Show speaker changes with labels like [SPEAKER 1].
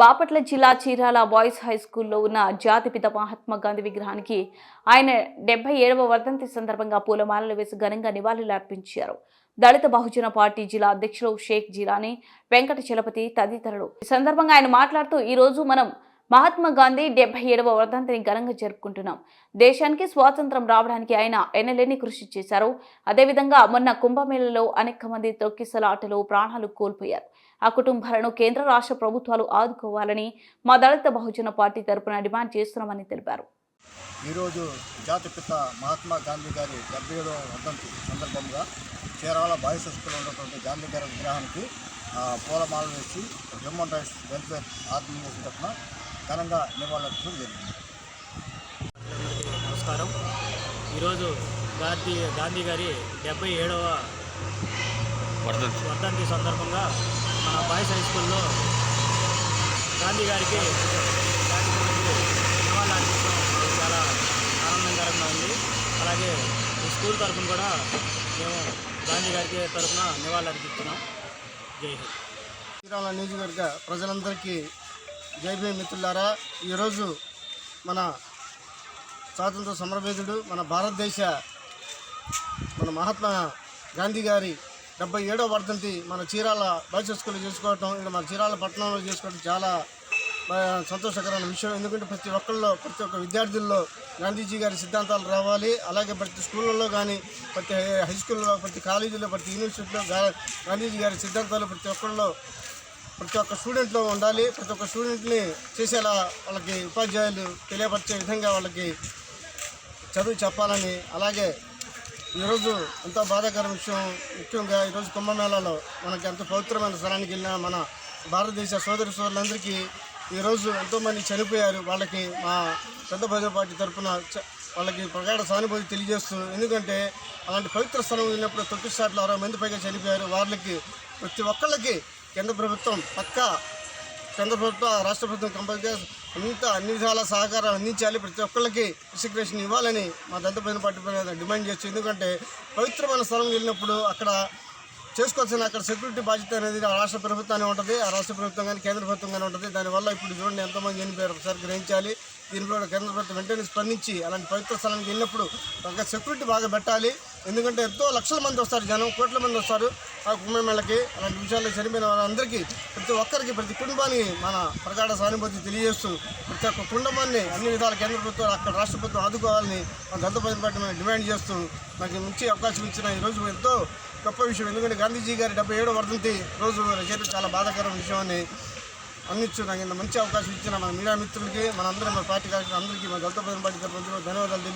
[SPEAKER 1] బాపట్ల జిల్లా Chirala boys high స్కూల్లో ఉన్న జాతిపిత మహాత్మా గాంధీ విగ్రహానికి ఆయన డెబ్బై ఏడవ వర్ధంతి సందర్భంగా పూలమాలలు వేసి ఘనంగా నివాళులర్పించారు దళిత బహుజన పార్టీ జిల్లా అధ్యక్షులు షేక్ జిలానీ వెంకట చలపతి తదితరులు. ఈ సందర్భంగా ఆయన మాట్లాడుతూ ఈ రోజు మనం మహాత్మా గాంధీ డెబ్బై ఏడవ వర్ధంతిని ఘనంగా జరుపుకుంటున్నాం. దేశానికి స్వాతంత్రం రావడానికి ఆయన ఎన్నలేని కృషి చేశారు. అదేవిధంగా మొన్న కుంభమేళలో అనేక మంది తొక్కిసలాటలో ప్రాణాలు కోల్పోయారు. ఆ కుటుంబాలను కేంద్ర రాష్ట్ర ప్రభుత్వాలు ఆదుకోవాలని మా దళిత బహుజన పార్టీ తరపున డిమాండ్ చేస్తున్నామని తెలిపారు.
[SPEAKER 2] ఈరోజు జాతిపిత మహాత్మా గాంధీ గారి డెబ్బై ఏడవ వర్ధంతి సందర్భంగా చీరాల బాయసస్తులు ఉన్నటువంటి గాంధీ గారి విగ్రహానికి ఆ, పూలమాల వేసి హ్యూమన్ రైట్స్ వెల్ఫేర్ ఆర్గనైజేషన్ తరఫున ఘనంగా నివాళులర్పించడం జరిగింది.
[SPEAKER 3] నమస్కారం. ఈరోజు గాంధీ గాంధీ గారి డెబ్బై ఏడవ వర్ధంతి సందర్భంగా మన బాయ్స్ హై స్కూల్లో గాంధీ గారికి చాలా ఆనందకరంగా ఉంది. అలాగే ఈ స్కూల్ తరఫున కూడా మేము గాంధీ గారికి తరఫున నివాళులు అర్పిస్తున్నాం జై హింద్.
[SPEAKER 2] చీరాల నియోజకవర్గ ప్రజలందరికీ జైబీ మిత్రులారా ఈరోజు మన స్వాతంత్ర సమరవేదుడు మన భారతదేశ మన మహాత్మా గాంధీ గారి డెబ్బై ఏడవ వర్ధంతి మన చీరాల బాయ్స్ స్కూల్లో చేసుకోవటం ఇక్కడ మన చీరాల పట్టణంలో చేసుకోవడం చాలా సంతోషకరమైన విషయం. ఎందుకంటే ప్రతి ఒక్కళ్ళలో ప్రతి ఒక్క విద్యార్థుల్లో గాంధీజీ గారి సిద్ధాంతాలు రావాలి. అలాగే ప్రతి స్కూళ్ళల్లో కానీ ప్రతి హై స్కూల్లో ప్రతి కాలేజీలో ప్రతి యూనివర్సిటీలో గాంధీజీ గారి సిద్ధాంతాలు ప్రతి ఒక్కళ్ళలో ప్రతి ఒక్క స్టూడెంట్లో ఉండాలి. ప్రతి ఒక్క స్టూడెంట్ని చేసేలా వాళ్ళకి ఉపాధ్యాయులు తెలియపరిచే విధంగా వాళ్ళకి చదువు చెప్పాలని అలాగే ఈరోజు ఎంతో బాధాకర విషయం ముఖ్యంగా ఈరోజు కుంభమేళాలో మనకి ఎంతో పవిత్రమైన స్థలానికి వెళ్ళిన మన భారతదేశ సోదరి సోదరులందరికీ ఈరోజు ఎంతోమంది చనిపోయారు. వాళ్ళకి మా పెద్ద భద్ర పార్టీ తరఫున వాళ్ళకి ప్రగాఢ సానుభూతి తెలియజేస్తూ ఎందుకంటే అలాంటి పవిత్ర స్థలం వెళ్ళినప్పుడు తొక్కిసాట్లు అరవై మంది పైగా చనిపోయారు. వాళ్ళకి ప్రతి ఒక్కళ్ళకి కేంద్ర ప్రభుత్వం పక్కా కేంద్ర ప్రభుత్వం రాష్ట్ర ప్రభుత్వం కంపల్సరీగా అంత అన్ని విధాల సహకారం అందించాలి. ప్రతి ఒక్కళ్ళకి రిసిగ్నేషన్ ఇవ్వాలని మా దంతపైన పార్టీ డిమాండ్ చేస్తూ ఎందుకంటే పవిత్రమైన స్థలం వెళ్ళినప్పుడు అక్కడ చేసుకోవాల్సిన అక్కడ సెక్యూరిటీ బాధ్యత అనేది ఆ రాష్ట్ర ప్రభుత్వాన్ని ఉంటుంది. ఆ రాష్ట్ర ప్రభుత్వం కానీ కేంద్ర ప్రభుత్వం కానీ ఉంటుంది. దానివల్ల ఇప్పుడు చూడండి ఎంతోమంది చనిపోయారు. ఒకసారి గ్రహించాలి. దీనిలో కేంద్ర ప్రభుత్వం వెంటనే స్పందించి అలాంటి పవిత్ర స్థలానికి వెళ్ళినప్పుడు ఒక సెక్యూరిటీ బాగా పెట్టాలి. ఎందుకంటే ఎంతో లక్షల మంది వస్తారు జనం కోట్ల మంది వస్తారు. ఆ కుంభమేళకి అలాంటి విషయాల్లో చనిపోయిన వాళ్ళందరికీ ప్రతి ఒక్కరికి ప్రతి కుటుంబానికి మన ప్రగాఢ సానుభూతి తెలియజేస్తూ ప్రతి ఒక్క కుటుంబాన్ని అన్ని విధాల కేంద్ర ప్రభుత్వం అక్కడ రాష్ట్ర ప్రభుత్వం ఆదుకోవాలని మన దత్తపతి పార్టీ మేము డిమాండ్ చేస్తూ నాకు మంచి అవకాశం ఇచ్చిన ఈరోజు ఎంతో గొప్ప విషయం. ఎందుకంటే గాంధీజీ గారి డెబ్బై ఏడో వర్ధంతి రోజు చేయడం చాలా బాధాకరమైన విషయం అని అందించు నాకు ఇంత మంచి అవకాశం ఇచ్చిన మన మీడియా మిత్రులకి మనందరం మన పార్టీ కార్యకర్తలు అందరికీ మా దత్తపతి పార్టీ తరఫున ధన్యవాదాలు